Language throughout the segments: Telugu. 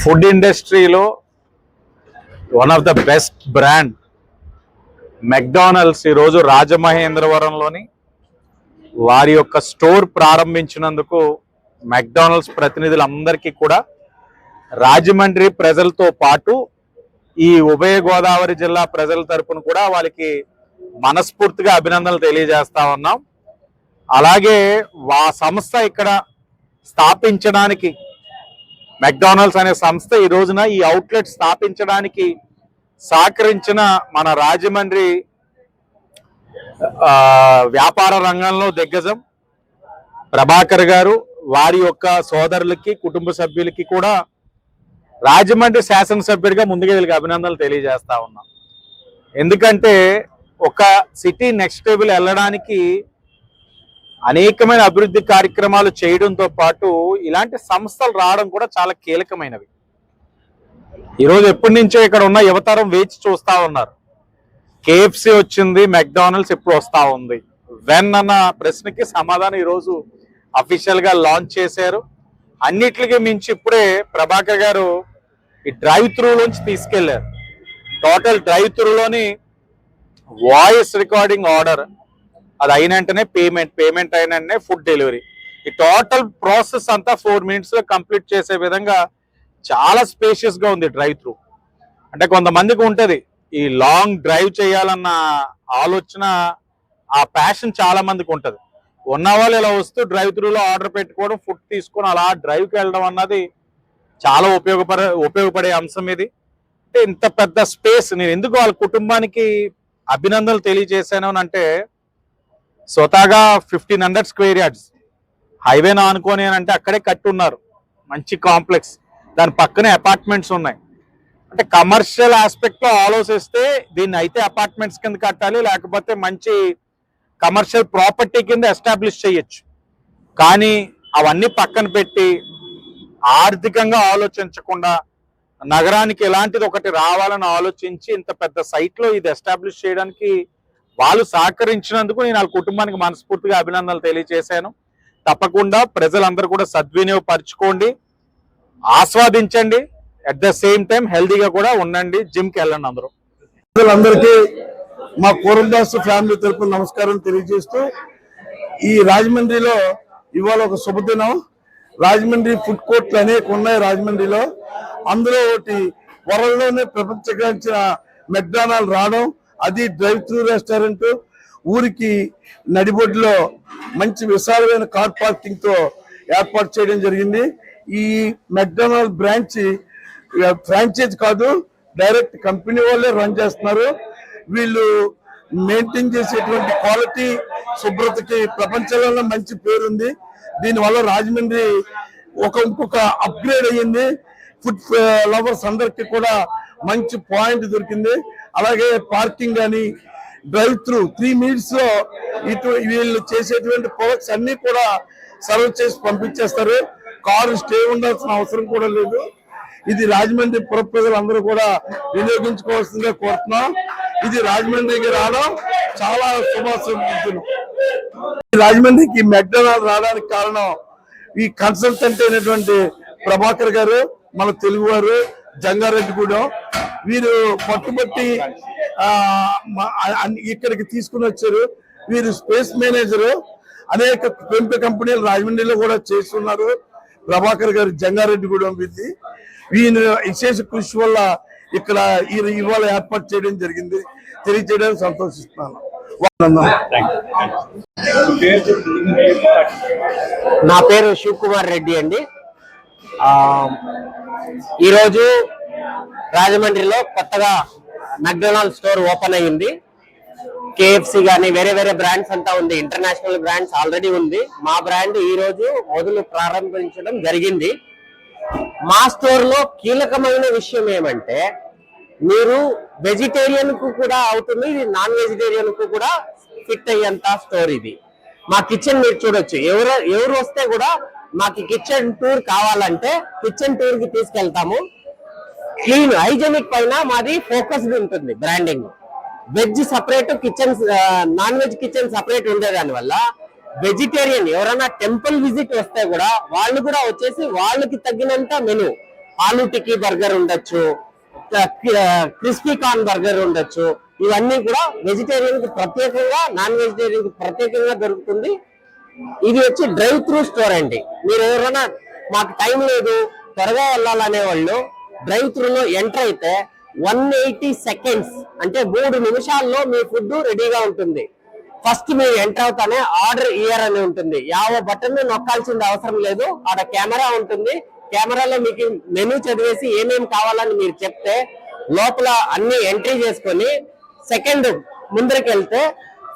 ఫుడ్ ఇండస్ట్రీలో one of the best brand McDonald's ఈరోజు రాజమహేంద్రవరంలోని వారి యొక్క స్టోర్ ప్రారంభించినందుకు మెక్డానల్డ్స్ ప్రతినిధులందరికీ కూడా రాజమండ్రి ప్రజలతో పాటు ఈ ఉభయ గోదావరి జిల్లా ప్రజల తరపున కూడా వాళ్ళకి మనస్ఫూర్తిగా అభినందనలు తెలియజేస్తా ఉన్నాం. అలాగే వా సంస్థ ఇక్కడ స్థాపించడానికి మెక్డానల్డ్స్ అనే సంస్థ ఈ రోజున ఈ అవుట్లెట్ స్థాపించడానికి సహకరించిన మన రాజమండ్రి వ్యాపార రంగంలో దిగ్గజం ప్రభాకర్ గారు వారి యొక్క సోదరులకి కుటుంబ సభ్యులకి కూడా రాజమండ్రి శాసనసభ్యుడిగా ముందుగా వీళ్ళకి అభినందనలు తెలియజేస్తా ఉన్నాం. ఎందుకంటే ఒక సిటీ నెక్స్ట్ టేబుల్ వెళ్ళడానికి అనేకమైన అభివృద్ధి కార్యక్రమాలు చేయడంతో పాటు ఇలాంటి సంస్థలు రావడం కూడా చాలా కీలకమైనవి. ఈరోజు ఎప్పటి నుంచో ఇక్కడ ఉన్న యువతరం వేచి చూస్తూ ఉన్నారు. కేఎఫ్సి వచ్చింది మెక్డానల్డ్స్ ఎప్పుడు వస్తూ ఉంది. వెన్ అన్న ప్రశ్నకి సమాధానం ఈరోజు అఫీషియల్గా లాంచ్ చేశారు. అన్నిటికీ మించి ఇప్పుడే ప్రభాకర్ గారు ఈ డ్రైవ్ త్రూలోంచి తీసుకెళ్ళారు. టోటల్ డ్రైవ్ త్రూలోని వాయిస్ రికార్డింగ్ ఆర్డర్ అది అయిన వెంటనే పేమెంట్ పేమెంట్ అయిన వెంటనే ఫుడ్ డెలివరీ ఈ టోటల్ ప్రాసెస్ అంతా ఫోర్ మినిట్స్లో కంప్లీట్ చేసే విధంగా చాలా స్పేషియస్గా ఉంది డ్రైవ్ త్రూ అంటే కొంతమందికి ఉంటది ఈ లాంగ్ డ్రైవ్ చేయాలన్న ఆలోచన ఆ ప్యాషన్ చాలా మందికి ఉంటది. ఉన్న వాళ్ళు ఇలా వస్తూ డ్రైవ్ త్రూలో ఆర్డర్ పెట్టుకోవడం ఫుడ్ తీసుకొని అలా డ్రైవ్కి వెళ్ళడం అన్నది చాలా ఉపయోగపడే ఉపయోగపడే అంశం ఇది. అంటే ఇంత పెద్ద స్పేస్ నేను ఎందుకు వాళ్ళ కుటుంబానికి అభినందనలు తెలియజేశాను అని అంటే స్వతహాగా fifteen hundred square yards highway ఆనుకొని అని అంటే అక్కడే కట్టున్నారు. మంచి కాంప్లెక్స్. దాని పక్కనే అపార్ట్మెంట్స్ ఉన్నాయి. అంటే కమర్షియల్ ఆస్పెక్ట్లో ఆలోచిస్తే దీన్ని అయితే అపార్ట్మెంట్స్ కింద కట్టాలి లేకపోతే మంచి కమర్షియల్ ప్రాపర్టీ కింద ఎస్టాబ్లిష్ చేయొచ్చు. కానీ అవన్నీ పక్కన పెట్టి ఆర్థికంగా ఆలోచించకుండా నగరానికి ఎలాంటిది ఒకటి రావాలని ఆలోచించి ఇంత పెద్ద సైట్లో ఇది ఎస్టాబ్లిష్ చేయడానికి వాళ్ళు సహకరించినందుకు నేను వాళ్ళ కుటుంబానికి మనస్ఫూర్తిగా అభినందనలు తెలియజేశాను. తప్పకుండా ప్రజలందరూ కూడా సద్వినియోగపరచుకోండి. ఆస్వాదించండి. అట్ ద సేమ్ టైం హెల్దీగా కూడా ఉండండి. జిమ్కి వెళ్ళండి అందరూ. ప్రజలందరికీ మా కూరందాస్ ఫ్యామిలీ తరపున నమస్కారం తెలియజేస్తూ ఈ రాజమండ్రిలో ఇవాళ ఒక శుభదినం. రాజమండ్రి ఫుడ్ కోర్ట్లు అనేక ఉన్నాయి రాజమండ్రిలో. అందులో ఒకటి వరల్డ్లోనే ప్రపంచగాంచిన మెక్డానల్డ్ రావడం. అది డ్రైవ్ త్రూ రెస్టారెంట్ ఊరికి నడిబొడ్డులో మంచి విశాలమైన కార్ పార్కింగ్తో ఏర్పాటు చేయడం జరిగింది. ఈ మెక్డొనాల్డ్ బ్రాంచ్ ఫ్రాంచైజ్ కాదు డైరెక్ట్ కంపెనీ వాళ్ళే రన్ చేస్తున్నారు. వీళ్ళు మెయింటైన్ చేసేటువంటి క్వాలిటీ శుభ్రతకి ప్రపంచంలో మంచి పేరుంది. దీనివల్ల రాజమండ్రి ఒక ఇంకొక అప్గ్రేడ్ అయ్యింది. ఫుడ్ లవర్స్ అందరికి కూడా మంచి పాయింట్ దొరికింది. అలాగే పార్కింగ్ కానీ డ్రైవ్ త్రూ త్రీ మినిట్స్లో ఇటు వీళ్ళు చేసేటువంటి ప్రొడక్ట్స్ అన్ని కూడా సర్వ్ చేసి పంపించేస్తారు. కారు స్టే ఉండాల్సిన అవసరం కూడా లేదు. ఇది రాజమండ్రి పుర ప్రజలందరూ కూడా వినియోగించుకోవాల్సిందిగా కోరుతున్నాం. ఇది రాజమండ్రికి రావడం చాలా శుభాశుభం రాజమండ్రికి మెక్డొనాల్డ్ రావడానికి కారణం ఈ కన్సల్టెంట్ అయినటువంటి ప్రభాకర్ గారు మన తెలుగు వారు జంగారెడ్డిగూడెం. వీరు పట్టుబట్టి ఇక్కడికి తీసుకుని వచ్చారు. వీరు స్పేస్ మేనేజరు. అనేక పెంపు కంపెనీలు రాజమండ్రిలో కూడా చేస్తున్నారు. ప్రభాకర్ గారు జంగారెడ్డిగూడెం వీరిది వీరి విశేష కృషి వల్ల ఇక్కడ ఈ ఇవాళ ఏర్పాటు చేయడం జరిగింది. తెలియజేయడానికి సంతోషిస్తున్నాను. నా పేరు శివ్ కుమార్ రెడ్డి అండి. ఈరోజు రాజమండ్రిలో కొత్తగా మెక్డొనాల్డ్ స్టోర్ ఓపెన్ అయ్యింది. కేఎఫ్సి కానీ వేరే వేరే బ్రాండ్స్ అంతా ఉంది. ఇంటర్నేషనల్ బ్రాండ్స్ ఆల్రెడీ ఉంది. మా బ్రాండ్ ఈ రోజు మొదలు ప్రారంభించడం జరిగింది. మా స్టోర్లో కీలకమైన విషయం ఏమంటే మీరు వెజిటేరియన్కు కూడా అవుతుంది ఇది నాన్ వెజిటేరియన్కు కూడా ఫిట్ అయ్యేంత స్టోర్ ఇది. మా కిచెన్ మీరు చూడొచ్చు. ఎవరు ఎవరు వస్తే కూడా మాకు కిచెన్ టూర్ కావాలంటే కిచెన్ టూర్కి తీసుకెళ్తాము. క్లీన్ హైజెనిక్ పైన మాది ఫోకస్డ్ ఉంటుంది branding veg separate kitchen non veg kitchen separate ఉండే వల్ల వెజిటేరియన్ ఎవరైనా టెంపుల్ విజిట్ వస్తే కూడా వాళ్ళు కూడా వచ్చేసి వాళ్ళకి తగ్గినంత మెను ఆలూ టిక్కీ బర్గర్ ఉండొచ్చు క్రిస్పీ కార్న్ బర్గర్ ఉండొచ్చు. ఇవన్నీ కూడా వెజిటేరియన్కి ప్రత్యేకంగా నాన్ వెజిటేరియన్కి ప్రత్యేకంగా దొరుకుతుంది. ఇది వచ్చి డ్రైవ్ త్రూ స్టోర్ అండి. మీరు ఎవరైనా మాకు టైం లేదు త్వరగా వెళ్ళాలనే వాళ్ళు డ్రైవ్ త్రూలో ఎంటర్ అయితే వన్ ఎయిటీ సెకండ్స్ అంటే మూడు నిమిషాల్లో మీ ఫుడ్ రెడీగా ఉంటుంది. ఫస్ట్ మీరు ఎంటర్ అవుతానే ఆర్డర్ ఇయర్ అని ఉంటుంది. యావ బటన్ నొక్కాల్సింది అవసరం లేదు. ఆడ కెమెరా ఉంటుంది. కెమెరాలో మీకు మెనూ చదివేసి ఏమేమి కావాలని మీరు చెప్తే లోపల అన్ని ఎంట్రీ చేసుకొని సెకండ్ ముందరికి వెళ్తే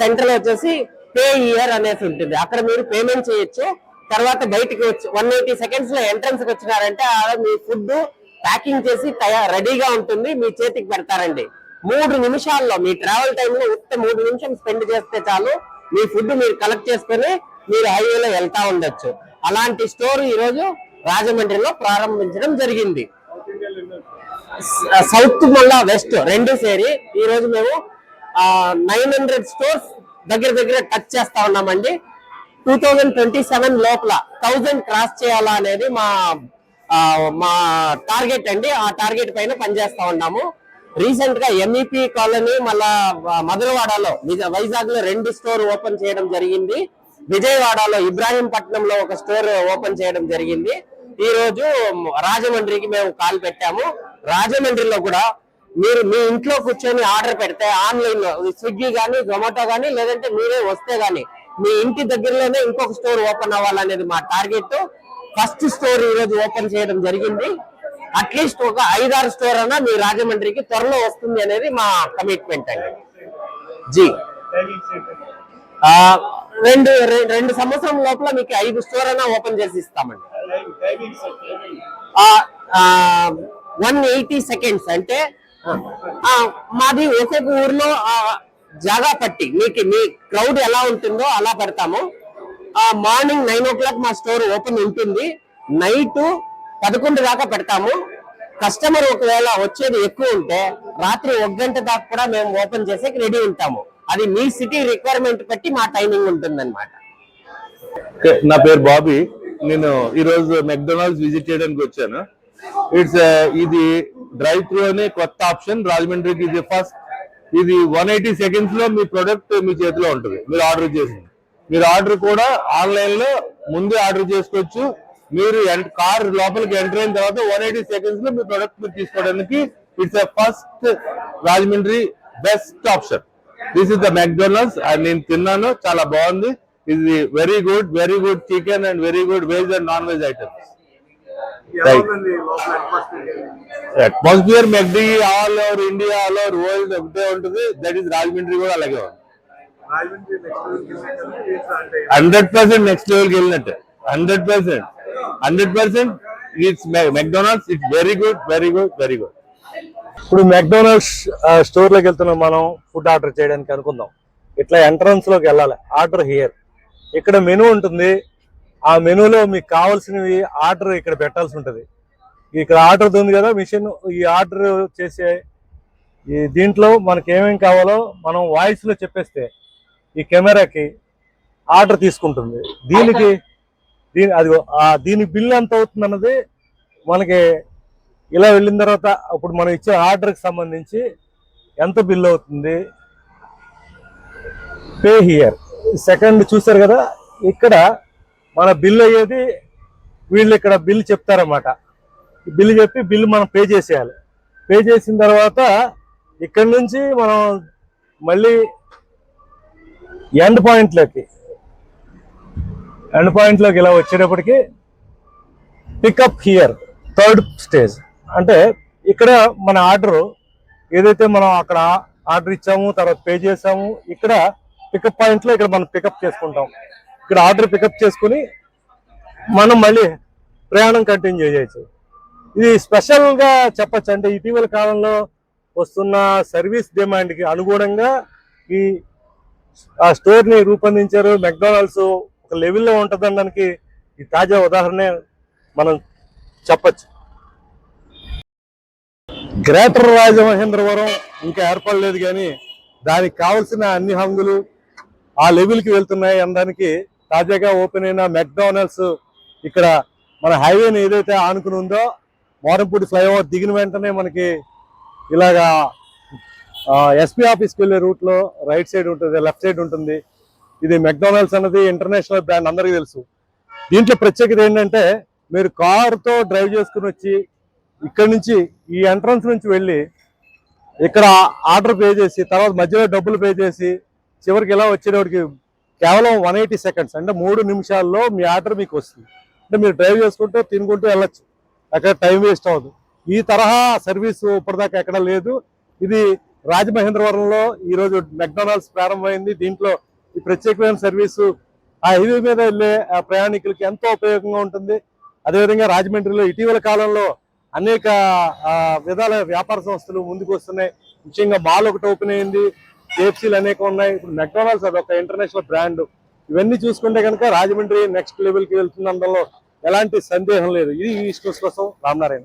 సెంటర్ వచ్చేసి పే ఇయర్ అనేసి ఉంటుంది. అక్కడ మీరు పేమెంట్ చేయొచ్చు. తర్వాత బయటికి వచ్చి వన్ ఎయిటీ సెకండ్స్లో ఎంట్రన్స్ వచ్చినారంటే ఆడ మీ ఫుడ్ ప్యాకింగ్ చేసి తయారు రెడీగా ఉంటుంది. మీ చేతికి పెడతారండి. మూడు నిమిషాల్లో మీ ట్రావెల్ టైంలో ఉత్త మూడు నిమిషం స్పెండ్ చేస్తే చాలు. మీ ఫుడ్ మీరు కలెక్ట్ చేసుకుని మీరు హైవేలో వెళ్తా ఉండొచ్చు. అలాంటి స్టోర్ ఈరోజు రాజమండ్రిలో ప్రారంభించడం జరిగింది. సౌత్ మళ్ళా వెస్ట్ రెండు సేరి ఈరోజు మేము నైన్ హండ్రెడ్ స్టోర్స్ దగ్గర దగ్గర టచ్ చేస్తా ఉన్నామండి. టూ థౌజండ్ ట్వంటీ సెవెన్ లోపల థౌజండ్ క్రాస్ చేయాలా అనేది మా మా టార్గెట్ అండి ఆ టార్గెట్ పైన పనిచేస్తా ఉన్నాము. రీసెంట్గా ఎంఈపీ కాలనీ మళ్ళా మధురవాడలో వైజాగ్లో రెండు స్టోర్ ఓపెన్ చేయడం జరిగింది. విజయవాడలో ఇబ్రాహీంపట్నంలో ఒక స్టోర్ ఓపెన్ చేయడం జరిగింది. ఈ రోజు రాజమండ్రికి మేము కాల్ పెట్టాము. రాజమండ్రిలో కూడా మీరు మీ ఇంట్లో కూర్చొని ఆర్డర్ పెడితే ఆన్లైన్లో స్విగ్గీ గానీ జొమాటో గానీ లేదంటే మీరే వస్తే గానీ మీ ఇంటి దగ్గరలోనే ఇంకొక స్టోర్ ఓపెన్ అవ్వాలనేది మా టార్గెట్ ఫస్ట్ స్టోర్ ఈ రోజు ఓపెన్ చేయడం జరిగింది. అట్లీస్ట్ ఒక ఐదారు స్టోర్ అన్నా మీ రాజమండ్రికి త్వరలో వస్తుంది అనేది మా కమిట్మెంట్ అండి. జీ. రెండు రె- రెండు సంవత్సరం లోపల మీకు ఐదు స్టోర్ అయినా ఓపెన్ చేసి ఇస్తామండి. వన్ ఎయిటీ సెకండ్స్ అంటే మాది ఒక్కొక్క ఊర్లో జాగా పట్టి మీకు మీ క్రౌడ్ ఎలా ఉంటుందో అలా పెడతాము. మార్నింగ్ నైన్ ఓ క్లాక్ మా స్టోర్ ఓపెన్ ఉంటుంది. నైట్ పదకొండు దాకా పెడతాము. కస్టమర్ ఒకవేళ వచ్చేది ఎక్కువ ఉంటే రాత్రి ఒక గంట దాకా కూడా మేము ఓపెన్ చేసేకి రెడీ ఉంటాము. అది మీ సిటీ రిక్వైర్మెంట్ బట్టి మా టైమింగ్ ఉంటుందన్నమాట. నా పేరు బాబీ. నేను ఈరోజు మెక్డొనాల్డ్స్ విజిట్ చేయడానికి వచ్చాను. ఇట్స్ uh, ఇది డ్రైవ్ త్రూ అనే కొత్త ఆప్షన్. రాజమండ్రికి ఇది ఫస్ట్ ఇది వన్ ఎయిటీ సెకండ్స్లో మీ ప్రొడక్ట్ మీ చేతిలో ఉంటుంది. మీరు ఆర్డర్ చేసింది మీరు ఆర్డర్ కూడా ఆన్లైన్లో ముందే ఆర్డర్ చేసుకోవచ్చు. మీరు కార్ లోపలికి ఎంటర్ అయిన తర్వాత వన్ ఎయిటీ సెకండ్స్లో మీ ప్రొడక్ట్ మీరు తీసుకోవడానికి it's first Rajahmundry best option. This is the McDonald's నేను తిన్నాను చాలా బాగుంది. ఇది very good very good chicken and very good veg and non veg items atmosphere McD all over India all over world ఒకటే ఉంటుంది. దట్ ఈస్ రాజమండ్రి కూడా అలాగే ఉంది. హండ్రెడ్ పర్సెంట్ నెక్స్ట్ లెవెల్కి వెళ్ళినట్టు hundred percent. Hundred percent it's McDonald's it's very good very good very good ఇప్పుడు మెక్డోనల్డ్స్ స్టోర్లోకి వెళ్తున్నాం మనం ఫుడ్ ఆర్డర్ చేయడానికి అనుకుందాం. ఇట్లా ఎంట్రన్స్లోకి వెళ్ళాలి. ఆర్డర్ హియర్ ఇక్కడ మెనూ ఉంటుంది. ఆ మెనూలో మీకు కావాల్సినవి ఆర్డర్ ఇక్కడ పెట్టాల్సి ఉంటుంది. ఇక్కడ ఆర్డర్ ఉంది కదా మిషన్ ఈ ఆర్డర్ చేసే ఈ దీంట్లో మనకి ఏమేమి కావాలో మనం వాయిస్లో చెప్పేస్తే ఈ కెమెరాకి ఆర్డర్ తీసుకుంటుంది. దీనికి దీని అది దీని బిల్ ఎంత అవుతుంది అన్నది మనకి ఇలా వెళ్ళిన తర్వాత అప్పుడు మనం ఇచ్చే ఆర్డర్కి సంబంధించి ఎంత బిల్ అవుతుంది. Pay here. సెకండ్ చూసారు కదా ఇక్కడ మన బిల్ అయ్యేది వీళ్ళు ఇక్కడ బిల్ చెప్తారన్నమాట. బిల్ చెప్పి బిల్ మనం పే చేసేయాలి. పే చేసిన తర్వాత ఇక్కడ నుంచి మనం మళ్ళీ ఎండ్ పాయింట్లోకి. ఎండ్ పాయింట్లోకి ఇలా వచ్చేటప్పటికి పికప్ హియర్ థర్డ్ స్టేజ్ అంటే ఇక్కడ మన ఆర్డర్ ఏదైతే మనం అక్కడ ఆర్డర్ ఇచ్చాము తర్వాత పే చేసాము ఇక్కడ పికప్ పాయింట్లో ఇక్కడ మనం పికప్ చేసుకుంటాం. ఇక్కడ ఆర్డర్ పికప్ చేసుకుని మనం మళ్ళీ ప్రయాణం కంటిన్యూ చేయొచ్చు. ఇది స్పెషల్గా చెప్పచ్చు. అంటే ఇటీవల కాలంలో వస్తున్న సర్వీస్ డిమాండ్కి అనుగుణంగా ఈ ఆ స్టోర్ని రూపొందించారు. మెక్డొనాల్డ్స్ ఒక లెవెల్లో ఉంటుందనడానికి ఈ తాజా ఉదాహరణ మనం చెప్పచ్చు. గ్రేటర్ రాజమహేంద్రవరం ఇంకా ఏర్పడలేదు కానీ దానికి కావలసిన అన్ని హంగులు ఆ లెవెల్కి వెళ్తున్నాయి అనడానికి తాజాగా ఓపెన్ అయిన మెక్డానల్డ్స్ ఇక్కడ మన హైవేని ఏదైతే ఆనుకుని ఉందో మోరంపూడి ఫ్లైఓవర్ దిగిన వెంటనే మనకి ఇలాగా ఎస్పీ ఆఫీస్కి వెళ్ళే రూట్లో రైట్ సైడ్ ఉంటుంది లెఫ్ట్ సైడ్ ఉంటుంది. ఇది మెక్డొనాల్డ్స్ అన్నది ఇంటర్నేషనల్ బ్రాండ్ అందరికీ తెలుసు. దీంట్లో ప్రత్యేకత ఏంటంటే మీరు కారుతో డ్రైవ్ చేసుకుని వచ్చి ఇక్కడ నుంచి ఈ ఎంట్రన్స్ నుంచి వెళ్ళి ఇక్కడ ఆర్డర్ పే చేసి తర్వాత మధ్యలో డబ్బులు పే చేసి చివరికి ఇలా వచ్చేటప్పటికి కేవలం వన్ ఎయిటీ సెకండ్స్ అంటే మూడు నిమిషాల్లో మీ ఆర్డర్ మీకు వస్తుంది. అంటే మీరు డ్రైవ్ చేసుకుంటూ తినుకుంటూ వెళ్ళొచ్చు. అక్కడ టైం వేస్ట్ అవ్వదు. ఈ తరహా సర్వీస్ ఇప్పటిదాకా ఎక్కడ లేదు. ఇది రాజమహేంద్రవరంలో ఈరోజు మెక్డొనాల్డ్స్ ప్రారంభమైంది. దీంట్లో ఈ ప్రత్యేకమైన సర్వీసు ఆ హైవే మీద వెళ్ళే ఆ ప్రయాణికులకి ఎంతో ఉపయోగంగా ఉంటుంది. అదేవిధంగా రాజమండ్రిలో ఇటీవల కాలంలో అనేక విధాల వ్యాపార సంస్థలు ముందుకు వస్తున్నాయి. ముఖ్యంగా మాల్ ఒకటి ఓపెన్ అయింది. కేఎఫ్సీలు అనేక ఉన్నాయి. ఇప్పుడు మెక్డొనాల్డ్స్ అది ఒక ఇంటర్నేషనల్ బ్రాండ్. ఇవన్నీ చూసుకుంటే కనుక రాజమండ్రి నెక్స్ట్ లెవెల్కి వెళ్తున్నందులో ఎలాంటి సందేహం లేదు. ఇది ఈస్ట్ కోసం రామనారాయణ.